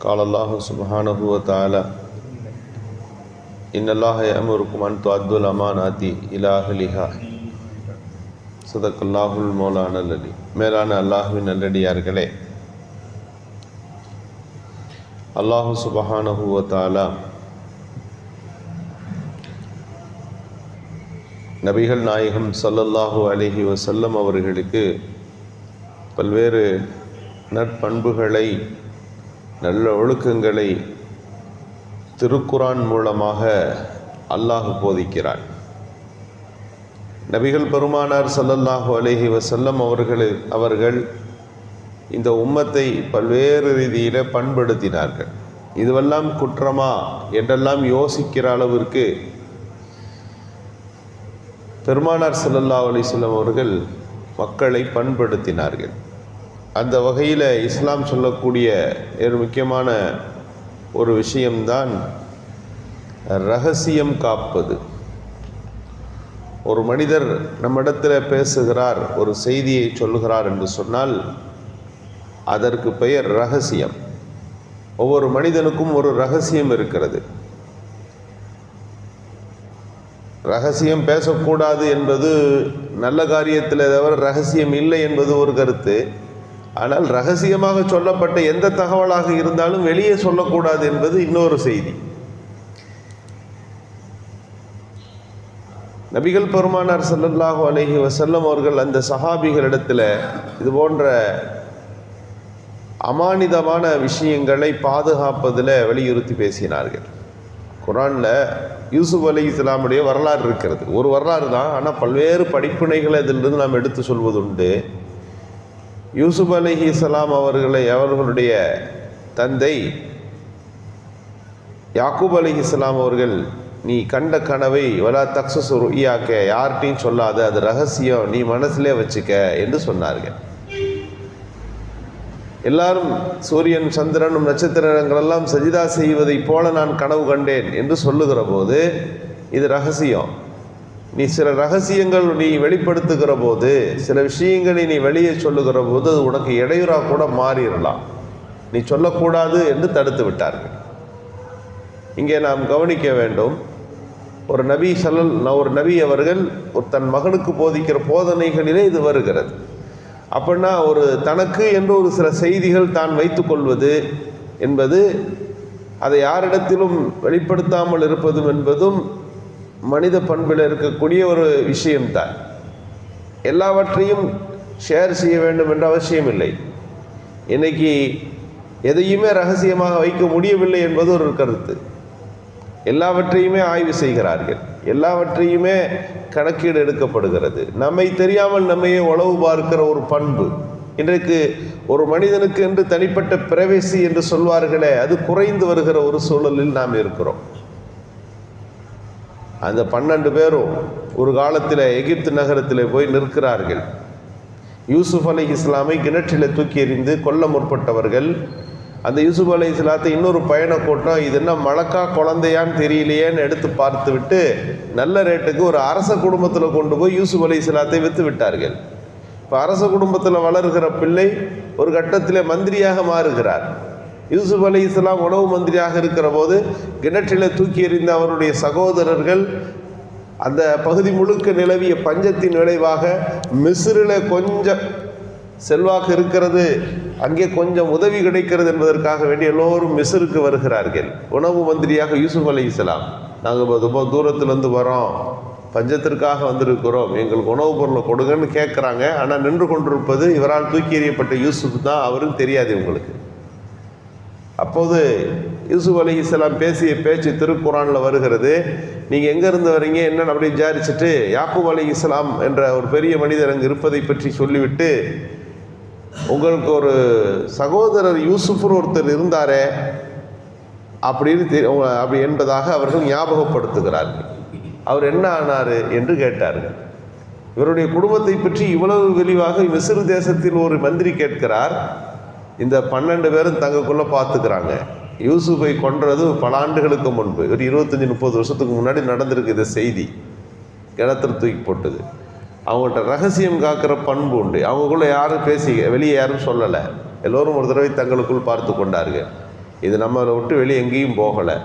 قال الله سبحانه وتعالى إن الله يأمركم أن تؤدوا الأمانات إلى أهلها صدق الله المولانا الذي மேலான அல்லாஹுவின் நல்லடியார்களே அல்லாஹு சுபஹானஹு வ தஆலா நபிகள் நாயகம் ஸல்லல்லாஹு அலைஹி வஸல்லம் அவர்களுக்கு பல்வேறு நற்பண்புகளை நல்ல ஒழுக்கங்களை திருக்குரான் மூலமாக அல்லாஹ் போதிக்கிறான். நபிகள் பெருமானார் சல்லல்லாஹு அலைஹி வசல்லம் அவர்கள் அவர்கள் இந்த உம்மத்தை பல்வேறு ரீதியில் பண்படுத்தினார்கள். இதுவெல்லாம் குற்றமா என்றெல்லாம் யோசிக்கிற அளவிற்கு பெருமானார் சல்லல்லா அலைஹி அவர்கள் மக்களை பண்படுத்தினார்கள். அந்த வகையில் இஸ்லாம் சொல்லக்கூடிய ஒரு முக்கியமான ஒரு விஷயம்தான் ரகசியம் காப்பது. ஒரு மனிதர் நம்மிடத்தில் பேசுகிறார் ஒரு செய்தியை சொல்லுகிறார் என்று சொன்னால் அதற்கு பெயர் ரகசியம். ஒவ்வொரு மனிதனுக்கும் ஒரு ரகசியம் இருக்கிறது. ரகசியம் பேசக்கூடாது என்பது நல்ல காரியத்தில் தவிர ரகசியம் இல்லை என்பது ஒரு கருத்து. ஆனால் ரகசியமாக சொல்லப்பட்ட எந்த தகவலாக இருந்தாலும் வெளியே சொல்லக்கூடாது என்பது இன்னொரு செய்தி. நபிகள் பெருமானார் ஸல்லல்லாஹு அலைஹி வசல்லம் அவர்கள் அந்த சஹாபிகளிடத்தில் இது போன்ற அமானிதமான விஷயங்களை பாதுகாப்பதில் வலியுறுத்தி பேசினார்கள். குரானில் யூசுப் அலி இஸ்லாமுடைய வரலாறு இருக்கிறது. ஒரு வரலாறு தான் ஆனால் பல்வேறு படிப்பினைகளை இதிலிருந்து நாம் எடுத்து சொல்வதுண்டு. யூசுப் அலிஹி இஸ்லாம் அவர்களை அவர்களுடைய தந்தை யாக்கூப் அலி இஸ்லாம் அவர்கள் நீ கண்ட கனவை வலா தக்சஸ் ருயாக்க யார்கிட்டையும் சொல்லாத அது ரகசியம் நீ மனசிலே வச்சுக்க என்று சொன்னார்கள். எல்லாரும் சூரியன் சந்திரனும் நட்சத்திரங்கள் எல்லாம் சஜிதா செய்வதைப் போல நான் கனவு கண்டேன் என்று சொல்லுகிற போது இது ரகசியம். நீ சில ரகசியங்கள் நீ வெளிப்படுத்துகிற போது சில விஷயங்களை நீ வெளியே சொல்லுகிற போது அது உனக்கு இடையூறாக கூட மாறிடலாம். நீ சொல்லக்கூடாது என்று தடுத்து விட்டார்கள். இங்கே நாம் கவனிக்க வேண்டும் ஒரு நபி சல்லல் ஒரு நபி அவர்கள் ஒரு தன் மகனுக்கு போதிக்கிற போதனைகளிலே இது வருகிறது. அப்படின்னா ஒரு தனக்கு என்று ஒரு சில செய்திகள் தான் வைத்துக்கொள்வது என்பது அதை யாரிடத்திலும் வெளிப்படுத்தாமல் இருப்பதும் என்பதும் மனித பண்பில் இருக்கக்கூடிய ஒரு விஷயம்தான். எல்லாவற்றையும் ஷேர் செய்ய வேண்டும் என்ற அவசியம் இல்லை இன்னைக்கு எதையுமே ரகசியமாக வைக்க முடியவில்லை என்பது ஒரு கருத்து. எல்லாவற்றையுமே ஆய்வு செய்கிறார்கள். எல்லாவற்றையுமே கணக்கீடு எடுக்கப்படுகிறது. நம்மை தெரியாமல் நம்மையே உளவு பார்க்கிற ஒரு பண்பு. இன்றைக்கு ஒரு மனிதனுக்கு என்று தனிப்பட்ட பிரவேசி என்று சொல்வார்களே அது குறைந்து வருகிற ஒரு சூழலில் நாம் இருக்கிறோம். அந்த பன்னெண்டு பேரும் ஒரு காலத்தில் எகிப்து நகரத்தில் போய் நிற்கிறார்கள். யூசுப் அலி இஸ்லாமை கிணற்றில் தூக்கி எறிந்து கொல்ல முற்பட்டவர்கள். அந்த யூசுப் அலி இஸ்லாத்தை இன்னொரு பயண கூட்டம் இது என்ன மழக்கா குழந்தையான்னு தெரியலையேன்னு எடுத்து பார்த்து விட்டு நல்ல ரேட்டுக்கு ஒரு அரச குடும்பத்தில் கொண்டு போய் யூசுப் அலி இஸ்லாத்தை விற்று விட்டார்கள். இப்போ அரச குடும்பத்தில் வளர்கிற பிள்ளை ஒரு கட்டத்தில் மந்திரியாக மாறுகிறார். யூசுப் அலி இஸ்லாம் உணவு மந்திரியாக இருக்கிற போது கிணற்றில் தூக்கி எறிந்த அவருடைய சகோதரர்கள் அந்த பகுதி முழுக்க நிலவிய பஞ்சத்தின் விளைவாக மிஸ்ரில் கொஞ்சம் செல்வாக்கு இருக்கிறது அங்கே கொஞ்சம் உதவி கிடைக்கிறது என்பதற்காக வேண்டி எல்லோரும் மிஸ்ருக்கு வருகிறார்கள். உணவு மந்திரியாக யூசுப் அலி இஸ்லாம் நாங்கள் ரொம்ப தூரத்துலேருந்து வரோம் பஞ்சத்திற்காக வந்திருக்கிறோம் எங்களுக்கு உணவுப் பொருளை கொடுங்கன்னு கேட்குறாங்க ஆனால் நின்று கொண்டிருப்பது இவரால் தூக்கி எறியப்பட்ட யூசுப் தான் அவருக்கு தெரியாது இவங்களுக்கு. அப்போது யூசுப் அலி இஸ்லாம் பேசிய பேச்சு திருக்குறானில் வருகிறது. நீங்கள் எங்கேருந்து வரீங்க? என்னன்னு அப்படி விசாரிச்சுட்டு யாக்கூப் அலி இஸ்லாம் என்ற ஒரு பெரிய மனிதர் அங்கே இருப்பதை பற்றி சொல்லிவிட்டு உங்களுக்கு ஒரு சகோதரர் யூசுஃப்னு ஒருத்தர் இருந்தாரே அப்படின்னு தெ- அப்படி என்பதாக அவர்கள் ஞாபகப்படுத்துகிறார்கள். அவர் என்ன ஆனார் என்று கேட்டார்கள். இவருடைய குடும்பத்தை பற்றி இவ்வளவு விரிவாக மிசிறு தேசத்தில் ஒரு மந்திரி கேட்கிறார். இந்த பன்னெண்டு பேரும் தங்களுக்குள்ளே பார்த்துக்கிறாங்க யூசுஃபை கொன்றது பல ஆண்டுகளுக்கு முன்பு. ஒரு இருபத்தஞ்சி முப்பது வருஷத்துக்கு முன்னாடி நடந்திருக்கு இந்த செய்தி. கிணத்துல தூக்கி போட்டது. அவங்கள்ட்ட ரகசியம் காக்கிற பண்பு உண்டு. அவங்களுக்குள்ளே யாரும் பேசி வெளியே யாரும் சொல்லலை. எல்லோரும் ஒரு தடவை தங்களுக்குள் பார்த்து கொண்டார்கள். இது நம்மளை விட்டு வெளியே எங்கேயும் போகலை.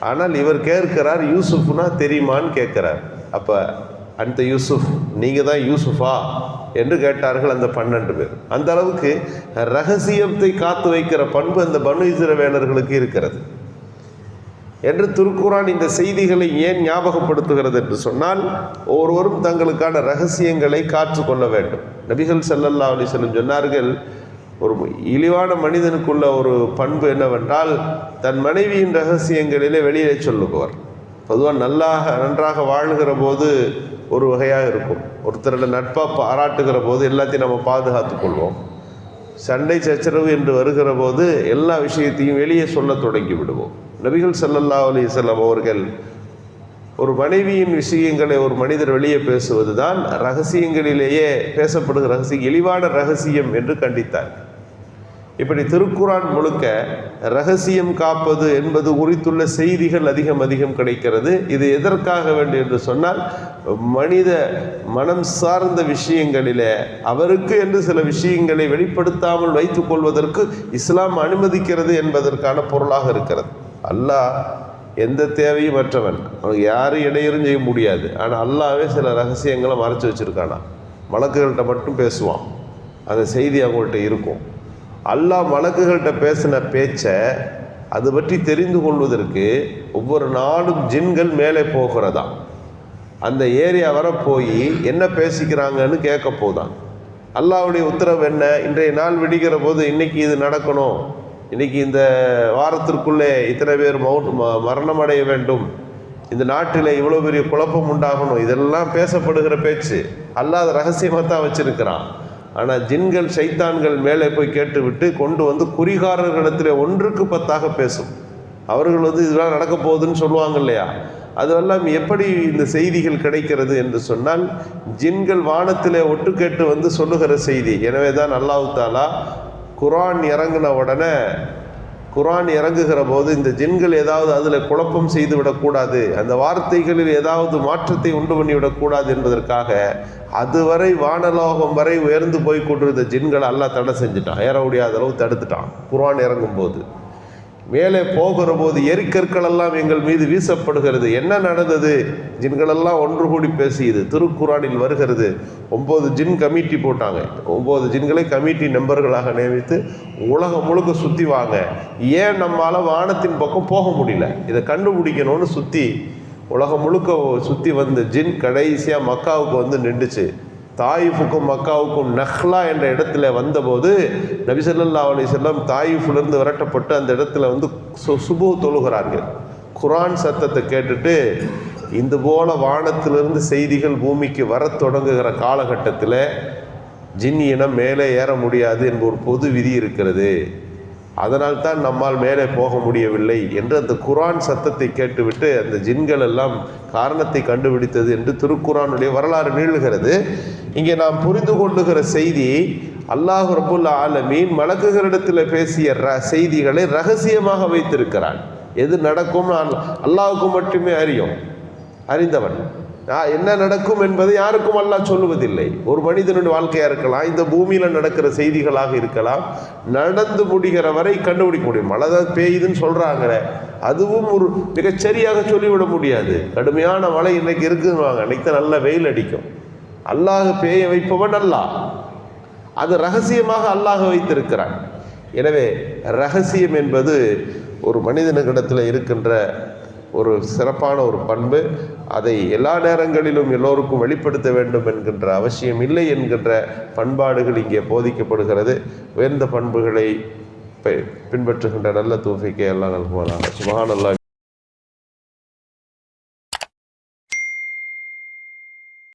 ஆனால் இவர் கேட்கிறார் யூசுஃப்னா தெரியுமான்னு கேட்குறார். அப்போ அந்த யூசுஃப் நீங்கள் தான் யூசுஃபா என்று கேட்டார்கள் அந்த பன்னெண்டு பேர். அந்த அளவுக்கு ரகசியத்தை காத்து வைக்கிற பண்பு அந்த பனு இசிரவேலர்களுக்கு இருக்கிறது. என்று திருக்குறான் இந்த செய்திகளை ஏன் ஞாபகப்படுத்துகிறது என்று சொன்னால் ஒவ்வொருவரும் தங்களுக்கான ரகசியங்களை காற்றுக்கொள்ள வேண்டும். நபிகள் செல்லல்லா அலி செல்லும் சொன்னார்கள் ஒரு இழிவான மனிதனுக்குள்ள ஒரு பண்பு என்னவென்றால் தன் மனைவியின் ரகசியங்களிலே வெளியே சொல்லுபவர். பொதுவாக நல்லாக நன்றாக வாழ்கிற போது ஒரு வகையாக இருக்கும். ஒருத்தரோட நட்பாக பாராட்டுகிற போது எல்லாத்தையும் நம்ம பாதுகாத்து கொள்வோம். சண்டை சச்சரவு என்று வருகிற போது எல்லா விஷயத்தையும் வெளியே சொல்ல தொடங்கி விடுவோம். நபிகள் சல்லல்லா அலி வஸல்லம் அவர்கள் ஒரு மனைவியின் விஷயங்களை ஒரு மனிதர் வெளியே பேசுவது தான் ரகசியங்களிலேயே பேசப்படுகிற ரகசியம் இழிவான ரகசியம் என்று கண்டித்தார் இப்படி திருக்குரான் முழுக்க ரகசியம் காப்பது என்பது குறித்துள்ள செய்திகள் அதிகம் அதிகம் கிடைக்கிறது. இது எதற்காக வேண்டும் என்று சொன்னால் மனித மனம் சார்ந்த விஷயங்களிலே அவருக்கு என்று சில விஷயங்களை வெளிப்படுத்தாமல் வைத்துக் கொள்வதற்கு இஸ்லாம் அனுமதிக்கிறது என்பதற்கான பொருளாக இருக்கிறது. அல்லாஹ் எந்த தேவையும் மற்றவன் அவனுக்கு யாரும் இடையூறும் செய்ய முடியாது. ஆனால் அல்லாவே சில ரகசியங்களை மறைச்சு வச்சுருக்கானா? வழக்குகள்கிட்ட மட்டும் பேசுவான். அந்த செய்தி அவங்கள்ட்ட இருக்கும். அல்லாஹ் மலக்குகள்கிட்ட பேசின பேச்சை அது பற்றி தெரிந்து கொள்வதற்கு ஒவ்வொரு நாளும் ஜின்கள் மேலே போகிறதா? அந்த ஏரியா வர போய் என்ன பேசிக்கிறாங்கன்னு கேட்க போதான். அல்லாவுடைய உத்தரவு என்ன? இன்றைய நாள் விடிகிற போது இன்னைக்கு இது நடக்கணும். இன்றைக்கி இந்த வாரத்திற்குள்ளே இத்தனை பேர் மௌ- ம- மரணம் அடைய வேண்டும். இந்த நாட்டில் இவ்வளோ பெரிய குழப்பம் உண்டாகணும். இதெல்லாம் பேசப்படுகிற பேச்சு. அல்லாத ரகசியமாக தான் வச்சுருக்கிறான். ஆனால் ஜின்கள் சைத்தான்கள் மேலே போய் கேட்டுவிட்டு கொண்டு வந்து குறிகாரர்களிடத்தில் ஒன்றுக்கு பத்தாக பேசும். அவர்கள் வந்து இதெல்லாம் நடக்க போகுதுன்னு சொல்லுவாங்க இல்லையா? அதுவெல்லாம் எப்படி இந்த செய்திகள் கிடைக்கிறது என்று சொன்னால் ஜின்கள் வானத்திலே ஒட்டு கேட்டு வந்து சொல்லுகிற செய்தி. எனவே தான் அல்லாஹ் தாலா குரான் இறங்கின உடனே குரான் இறங்குகிற போது இந்த ஜின்கள் ஏதாவது அதில் குழப்பம் செய்து விடக்கூடாது அந்த வார்த்தைகளில் ஏதாவது மாற்றத்தை உண்டு பண்ணிவிடக்கூடாது என்பதற்காக அதுவரை வானலோகம் வரை உயர்ந்து போய் கொண்டிருந்த ஜின்களை எல்லாம் தடை செஞ்சுட்டான். ஏற முடியாத அளவு தடுத்துட்டான். குரான் இறங்கும் போது மேலே போகிற போது எரிக்கற்கள் எல்லாம் எங்கள் மீது வீசப்படுகிறது. என்ன நடந்தது? ஜின்களெல்லாம் ஒன்று கூடி பேசியது. திருக்குறானில் வருகிறது. ஒம்பது ஜின் கமிட்டி போட்டாங்க. ஒம்பது ஜின்களை கமிட்டி நம்பர்களாக நியமித்து உலகம் முழுக்க சுற்றி வாங்க. ஏன் நம்மால் வானத்தின் பக்கம் போக முடியல? இதை கண்டுபிடிக்கணும்னு சுற்றி உலகம் முழுக்க சுற்றி வந்த ஜின் கடைசியாக மக்காவுக்கு வந்து நின்றுச்சு. தாயிஃபுக்கும் மக்காவுக்கும் நஹ்லா என்ற இடத்துல வந்தபோது நபிசல்லா அலி செல்லம் தாயிஃபிலிருந்து விரட்டப்பட்டு அந்த இடத்துல வந்து சு சுபு தொழுகிறார்கள். குரான் சத்தத்தை கேட்டுட்டு இந்த போல வானத்திலிருந்து செய்திகள் பூமிக்கு வரத் தொடங்குகிற காலகட்டத்தில் ஜின் இனம் மேலே ஏற முடியாது என்ப ஒரு பொது விதி இருக்கிறது. அதனால் தான் நம்மால் மேலே போக முடியவில்லை என்று அந்த குரான் சத்தத்தை கேட்டுவிட்டு அந்த ஜின்கள் எல்லாம் காரணத்தை கண்டுபிடித்தது என்று திருக்குரானுடைய வரலாறு நீளுகிறது. இங்கே நாம் புரிந்து கொள்ளுகிற செய்தி அல்லாஹ் ரபுல் ஆலமீன் மலக்குகளிடத்தில் பேசிய ர செய்திகளை ரகசியமாக வைத்திருக்கிறான். எது நடக்கும் அல்லாவுக்கு மட்டுமே அறியும். அறிந்தவன். என்ன நடக்கும் என்பதை யாருக்கும் அல்லாஹ் சொல்லுவதில்லை. ஒரு மனிதனுடைய வாழ்க்கையாக இருக்கலாம் இந்த பூமியில் நடக்கிற செய்திகளாக இருக்கலாம் நடந்து முடிகிற வரை கண்டுபிடிக்க முடியும். மழை தான் பெய்யுதுன்னு சொல்கிறாங்களே அதுவும் ஒரு மிகச்சரியாக சொல்லிவிட முடியாது. கடுமையான மழை இன்னைக்கு இருக்குன்னுவாங்க. அன்னைக்கு தான் நல்ல வெயில் அடிக்கும். அல்லாஹ் பேய வைப்பவன் அல்லாஹ். அது ரகசியமாக அல்லாஹ் வைத்திருக்கிறான். எனவே ரகசியம் என்பது ஒரு மனிதனுக்கிடத்தில் இருக்கின்ற ஒரு சிறப்பான ஒரு பண்பு. அதை எல்லா நேரங்களிலும் எல்லோருக்கும் வெளிப்படுத்த வேண்டும் என்கின்ற அவசியம் இல்லை என்கின்ற பண்பாடுகள் இங்கே போதிக்கப்படுகிறது. உயர்ந்த பண்புகளை பின்பற்றுகின்ற நல்ல தூஃபிக்கை எல்லாம் நல்குவானாக. சுபஹானல்லாஹ்.